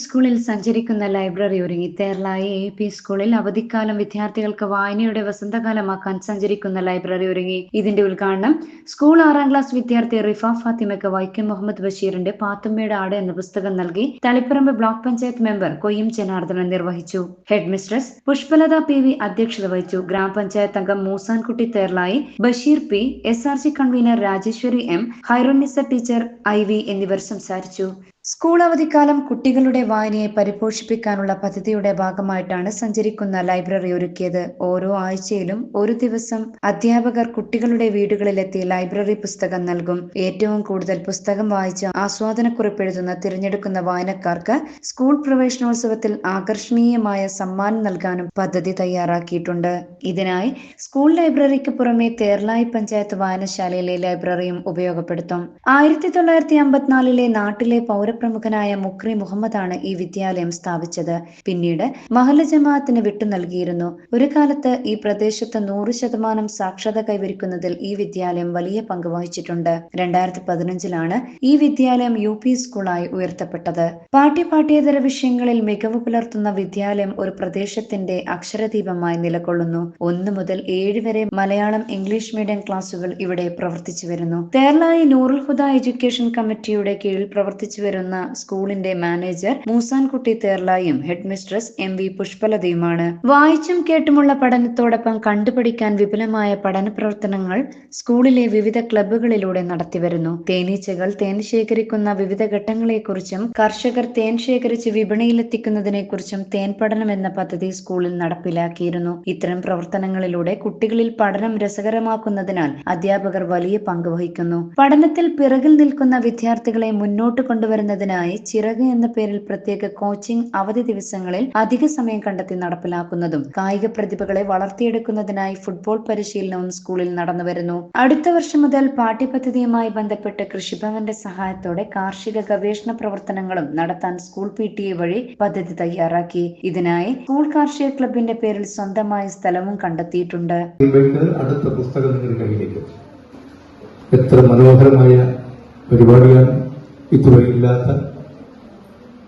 സ്കൂളിൽ സഞ്ചരിക്കുന്ന ലൈബ്രറി ഒരുങ്ങി. തേർലായി എ പി സ്കൂളിൽ അവധിക്കാലം വിദ്യാർത്ഥികൾക്ക് വായനയുടെ വസന്തകാലമാക്കാൻ സഞ്ചരിക്കുന്ന ലൈബ്രറി ഒരുങ്ങി. ഇതിന്റെ ഉദ്ഘാടനം സ്കൂൾ ആറാം ക്ലാസ് വിദ്യാർത്ഥി റിഫ ഫാത്തിമയ്ക്ക് വൈക്കം മുഹമ്മദ് ബഷീറിന്റെ പാത്തുമ്മയുടെ ആട് എന്ന പുസ്തകം നൽകി. തളിപ്പറമ്പ് ബ്ലോക്ക് പഞ്ചായത്ത് മെമ്പർ കൊയ്യം ജനാർദ്ദനൻ നിർവഹിച്ചു. Head mistress Pushpalatha P V അധ്യക്ഷത വഹിച്ചു. ഗ്രാമപഞ്ചായത്ത് അംഗം Moosankutty Therlayi. Basheer P S R C convener Rajeswari M Haironisa teacher I V എന്നിവർ സംസാരിച്ചു. സ്കൂൾ അവധിക്കാലം കുട്ടികളുടെ വായനയെ പരിപോഷിപ്പിക്കാനുള്ള പദ്ധതിയുടെ ഭാഗമായിട്ടാണ് സഞ്ചരിക്കുന്ന ലൈബ്രറി ഒരുക്കിയത്. ഓരോ ആഴ്ചയിലും ഒരു ദിവസം അധ്യാപകർ കുട്ടികളുടെ വീടുകളിലെത്തി ലൈബ്രറി പുസ്തകം നൽകും. ഏറ്റവും കൂടുതൽ പുസ്തകം വായിച്ച് ആസ്വാദനക്കുറിപ്പ് എഴുതുന്ന തിരഞ്ഞെടുക്കുന്ന വായനക്കാർക്ക് സ്കൂൾ പ്രവേശനോത്സവത്തിൽ ആകർഷണീയമായ സമ്മാനം നൽകാനും പദ്ധതി തയ്യാറാക്കിയിട്ടുണ്ട്. ഇതിനായി സ്കൂൾ ലൈബ്രറിക്ക് പുറമെ തേർലായി പഞ്ചായത്ത് വായനശാലയിലെ ലൈബ്രറിയും ഉപയോഗപ്പെടുത്തും. ആയിരത്തി തൊള്ളായിരത്തി അമ്പത്തിനാലിലെ നാട്ടിലെ പൗരപ്രമുഖനായ മുക്രി മുഹമ്മദാണ് ഈ വിദ്യാലയം സ്ഥാപിച്ചത്. പിന്നീട് മഹല്ല ജമാഅത്തിന് വിട്ടു നൽകിയിരുന്നു. ഒരു കാലത്ത് ഈ പ്രദേശത്ത് നൂറ് ശതമാനം സാക്ഷരത കൈവരിക്കുന്നതിൽ ഈ വിദ്യാലയം വലിയ പങ്ക് വഹിച്ചിട്ടുണ്ട്. രണ്ടായിരത്തി പതിനഞ്ചിലാണ് ഈ വിദ്യാലയം യു പി സ്കൂളായി ഉയർത്തപ്പെട്ടത്. പാഠ്യ പാഠ്യേതര വിഷയങ്ങളിൽ മികവ് പുലർത്തുന്ന വിദ്യാലയം ഒരു പ്രദേശത്തിന്റെ അക്ഷരദീപമായി നിലകൊള്ളുന്നു. ഒന്ന് മുതൽ ഏഴ് വരെ മലയാളം ഇംഗ്ലീഷ് മീഡിയം ക്ലാസുകൾ ഇവിടെ പ്രവർത്തിച്ചു വരുന്നു. കേരളായി നൂറുൽ ഹുദ എഡ്യൂക്കേഷൻ കമ്മിറ്റിയുടെ കീഴിൽ പ്രവർത്തിച്ചു സ്കൂളിന്റെ മാനേജർ മൂസാൻകുട്ടി തേർലായും ഹെഡ് മിസ്ട്രസ് എം വി പുഷ്പലതയുമാണ്. വായിച്ചും കേട്ടുമുള്ള പഠനത്തോടൊപ്പം കണ്ടുപഠിക്കാൻ വിപുലമായ പഠന പ്രവർത്തനങ്ങൾ സ്കൂളിലെ വിവിധ ക്ലബ്ബുകളിലൂടെ നടത്തിവരുന്നു. തേനീച്ചകൾ തേൻ ശേഖരിക്കുന്ന വിവിധ ഘട്ടങ്ങളെക്കുറിച്ചും കർഷകർ തേൻ ശേഖരിച്ച് വിപണിയിലെത്തിക്കുന്നതിനെക്കുറിച്ചും തേൻ പഠനം എന്ന പദ്ധതി സ്കൂളിൽ നടപ്പിലാക്കിയിരുന്നു. ഇത്തരം പ്രവർത്തനങ്ങളിലൂടെ കുട്ടികളിൽ പഠനം രസകരമാക്കുന്നതിനാൽ അധ്യാപകർ വലിയ പങ്ക് വഹിക്കുന്നു. പഠനത്തിൽ പിറകിൽ നിൽക്കുന്ന വിദ്യാർത്ഥികളെ മുന്നോട്ട് കൊണ്ടുവരുന്നതിനായി ചിറക് എന്ന പേരിൽ പ്രത്യേക കോച്ചിംഗ് അവധി ദിവസങ്ങളിൽ അധിക സമയം കണ്ടെത്തി നടപ്പിലാക്കുന്നതും കായിക പ്രതിഭകളെ വളർത്തിയെടുക്കുന്നതിനായി ഫുട്ബോൾ പരിശീലനവും സ്കൂളിൽ നടന്നുവരുന്നു അടുത്ത വർഷം മുതൽ പാഠ്യപദ്ധതിയുമായി ബന്ധപ്പെട്ട് കൃഷിഭവന്റെ സഹായത്തോടെ കാർഷിക ഗവേഷണ പ്രവർത്തനങ്ങളും നടത്താൻ സ്കൂൾ പി ടി എ വഴി പദ്ധതി തയ്യാറാക്കി. ഇതിനായി സ്കൂൾ കാർഷിക ക്ലബിന്റെ പേരിൽ സ്വന്തമായ സ്ഥലവും കണ്ടെത്തിയിട്ടുണ്ട്. അടുത്ത എത്ര മനോഹരമായ പരിപാടിയാണ്. ഇതുവരെ ഇല്ലാത്ത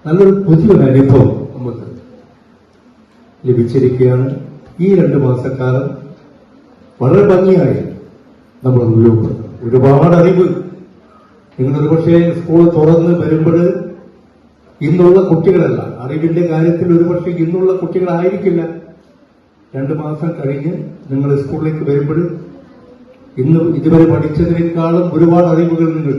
നല്ലൊരു പുതിയൊരു അനുഭവം നമുക്ക് ലഭിച്ചിരിക്കുകയാണ്. ഈ രണ്ട് മാസക്കാലം വളരെ ഭംഗിയായി നമ്മൾ ഉപയോഗപ്പെടുന്നു ഒരുപാട് അറിവ്. നിങ്ങൾ പക്ഷേ സ്കൂൾ തുറന്ന് വരുമ്പോൾ ഇന്നുള്ള കുട്ടികളല്ല. അറിവിന്റെ കാര്യത്തിൽ ഒരുപക്ഷെ ഇന്നുള്ള കുട്ടികളായിരിക്കില്ല. രണ്ട് മാസം കഴിഞ്ഞ് നിങ്ങൾ സ്കൂളിലേക്ക് വരുമ്പോൾ ഇന്ന് ഇതുവരെ പഠിച്ചതിനേക്കാളും ഒരുപാട് അറിവുകൾ നിങ്ങൾ